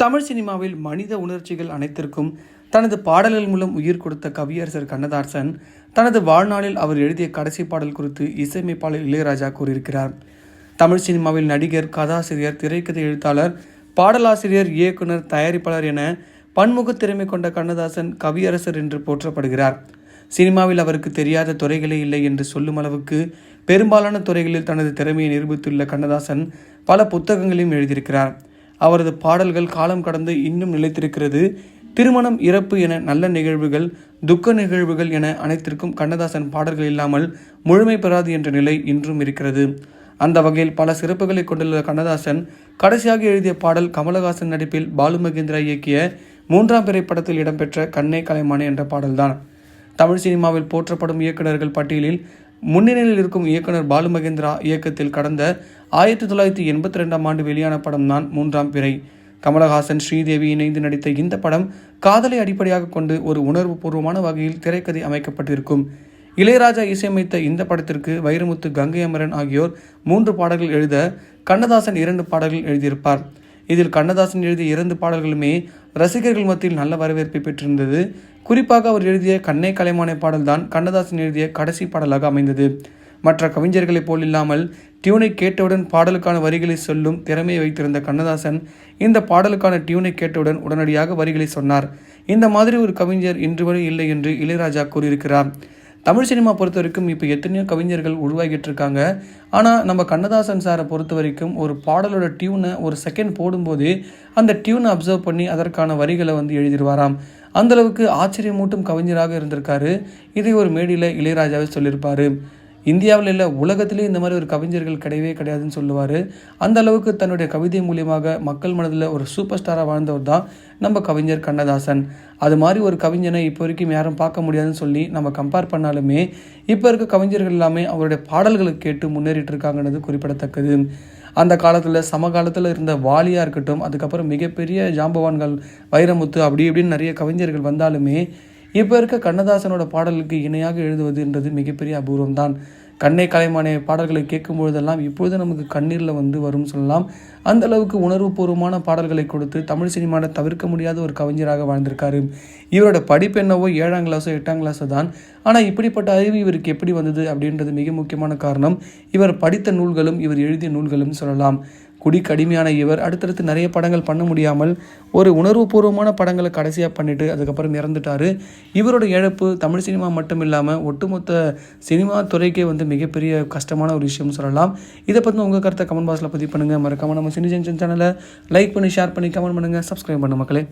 தமிழ் சினிமாவில் மனித உணர்ச்சிகள் அனைத்திற்கும் தனது பாடல்கள் மூலம் உயிர் கொடுத்த கவியரசர் கண்ணதாசன் தனது வாழ்நாளில் அவர் எழுதிய கடைசி பாடல் குறித்து இசையமைப்பாளர் இளையராஜா கூறியிருக்கிறார். தமிழ் சினிமாவில் நடிகர் கதாசிரியர் திரைக்கதை எழுத்தாளர் பாடலாசிரியர் இயக்குனர் தயாரிப்பாளர் என பன்முக திறமை கொண்ட கண்ணதாசன் கவியரசர் என்று போற்றப்படுகிறார். சினிமாவில் அவருக்கு தெரியாத துறைகளே இல்லை என்று சொல்லும் அளவுக்கு பெரும்பாலான துறைகளில் தனது திறமையை நிரூபித்துள்ள கண்ணதாசன் பல புத்தகங்களையும் எழுதியிருக்கிறார். அவரது பாடல்கள் காலம் கடந்து இன்னும் நிலைத்திருக்கிறது. திருமணம் இறப்பு என நல்ல நிகழ்வுகள் துக்க நிகழ்வுகள் என அனைத்திற்கும் கண்ணதாசன் பாடல்கள் இல்லாமல் முழுமை பெறாது என்ற நிலை இன்றும் இருக்கிறது. அந்த வகையில் பல சிறப்புகளை கொண்டுள்ள கண்ணதாசன் கடைசியாக எழுதிய பாடல் கமலஹாசன் நடிப்பில் பாலு மகேந்திரா இயக்கிய மூன்றாம் பிறை படத்தில் இடம்பெற்ற கண்ணே கலைமானே என்ற பாடல்தான். தமிழ் சினிமாவில் போற்றப்படும் இயக்குநர்கள் பட்டியலில் முன்னணியில் இருக்கும் இயக்குனர் பாலு மகேந்திரா இயக்கத்தில் கடந்த ஆயிரத்தி தொள்ளாயிரத்தி எண்பத்தி ரெண்டாம் ஆண்டு வெளியான படம் தான் மூன்றாம் பிறை. கமலஹாசன் ஸ்ரீதேவி இணைந்து நடித்த இந்த படம் காதலை அடிப்படையாக கொண்டு ஒரு உணர்வு பூர்வமான வகையில் திரைக்கதை அமைக்கப்பட்டிருக்கும். இளையராஜா இசையமைத்த இந்த படத்திற்கு வைரமுத்து கங்கை அமரன் ஆகியோர் மூன்று பாடல்கள் எழுத கண்ணதாசன் இரண்டு பாடல்கள் எழுதியிருப்பார். இதில் கண்ணதாசன் எழுதிய இரண்டு பாடல்களுமே ரசிகர்கள் மத்தியில் நல்ல வரவேற்பை பெற்றிருந்தது. குறிப்பாக அவர் எழுதிய கண்ணே கலைமானை பாடல்தான் கண்ணதாசன் எழுதிய கடைசி பாடலாக அமைந்தது. மற்ற கவிஞர்களைப் போல் இல்லாமல் டியூனை கேட்டவுடன் பாடலுக்கான வரிகளை சொல்லும் திறமையை வைத்திருந்த கண்ணதாசன் இந்த பாடலுக்கான டியூனை கேட்டவுடன் உடனடியாக வரிகளை சொன்னார். இந்த மாதிரி ஒரு கவிஞர் இன்று வரை இல்லை என்று இளையராஜா கூறியிருக்கிறார். தமிழ் சினிமா பொறுத்த வரைக்கும் இப்போ எத்தனையோ கவிஞர்கள் உருவாகிட்டு இருக்காங்க ஆனால் நம்ம கண்ணதாசன் சாரை பொறுத்த வரைக்கும் ஒரு பாடலோட டியூனை ஒரு செகண்ட் போடும்போது அந்த டியூனை அப்சர்வ் பண்ணி அதற்கான வரிகளை வந்து எழுதிடுவாராம். அந்தளவுக்கு ஆச்சரியமூட்டும் கவிஞராக இருந்திருக்காரு. இதை ஒரு மேடையில் இளையராஜாவே சொல்லியிருப்பார். இந்தியாவில் இல்லை உலகத்திலே இந்த மாதிரி ஒரு கவிஞர்கள் கிடையவே கிடையாதுன்னு சொல்லுவார். அந்த அளவுக்கு தன்னுடைய கவிதை மூலியமாக மக்கள் மனதில் ஒரு சூப்பர் ஸ்டாராக வாழ்ந்தவர் தான் நம்ம கவிஞர் கண்ணதாசன். அது மாதிரி ஒரு கவிஞனை இப்போ வரைக்கும் யாரும் பார்க்க முடியாதுன்னு சொல்லி நம்ம கம்பேர் பண்ணாலுமே இப்போ இருக்க கவிஞர்கள் எல்லாமே அவருடைய பாடல்களை கேட்டு முன்னேறிட்டு இருக்காங்கன்றது குறிப்பிடத்தக்கது. அந்த காலத்தில் சமகாலத்தில் இருந்த வாலியாக இருக்கட்டும் அதுக்கப்புறம் மிகப்பெரிய ஜாம்பவான்கள் வைரமுத்து அப்படி இப்படின்னு நிறைய கவிஞர்கள் வந்தாலுமே இப்போ இருக்க கண்ணதாசனோட பாடலுக்கு இணையாக எழுதுவதுன்றது மிகப்பெரிய அபூர்வம் தான் கண்ணை கலைமான பாடல்களை கேட்கும் பொழுதெல்லாம் இப்பொழுது நமக்கு கண்ணீரில் வந்து வரும் சொல்லலாம். அந்த அளவுக்கு உணர்வுபூர்வமான பாடல்களை கொடுத்து தமிழ் சினிமாவில் தவிர்க்க முடியாத ஒரு கவிஞராக வாழ்ந்திருக்காரு. இவரோட படிப்பு என்னவோ ஏழாம் கிளாஸோ எட்டாம் கிளாஸோ தான். ஆனால் இப்படிப்பட்ட அறிவு இவருக்கு எப்படி வந்தது அப்படின்றது மிக முக்கியமான காரணம். இவர் படித்த நூல்களும் இவர் எழுதிய நூல்களும் சொல்லலாம். குடி கடுமையான இவர். அடுத்தடுத்து நிறைய படங்கள் பண்ண முடியாமல் ஒரு உணர்வுபூர்வமான படங்களை கடைசியாக பண்ணிவிட்டு அதுக்கப்புறம் இறந்துட்டார். இவரோட இழப்பு தமிழ் சினிமா மட்டும் இல்லாமல் ஒட்டுமொத்த சினிமா துறைக்கே வந்து மிகப்பெரிய கஷ்டமான ஒரு விஷயம்னு சொல்லலாம். இதை பற்றி உங்கள் கருத்தை கமெண்ட் பாக்ஸில் பதிவு பண்ணுங்கள் மறக்காமல் நம்ம சினி ஜங்ஷன் சேனலை லைக் பண்ணி ஷேர் பண்ணி கமெண்ட் பண்ணுங்கள் சப்ஸ்கிரைப் பண்ண மக்களே.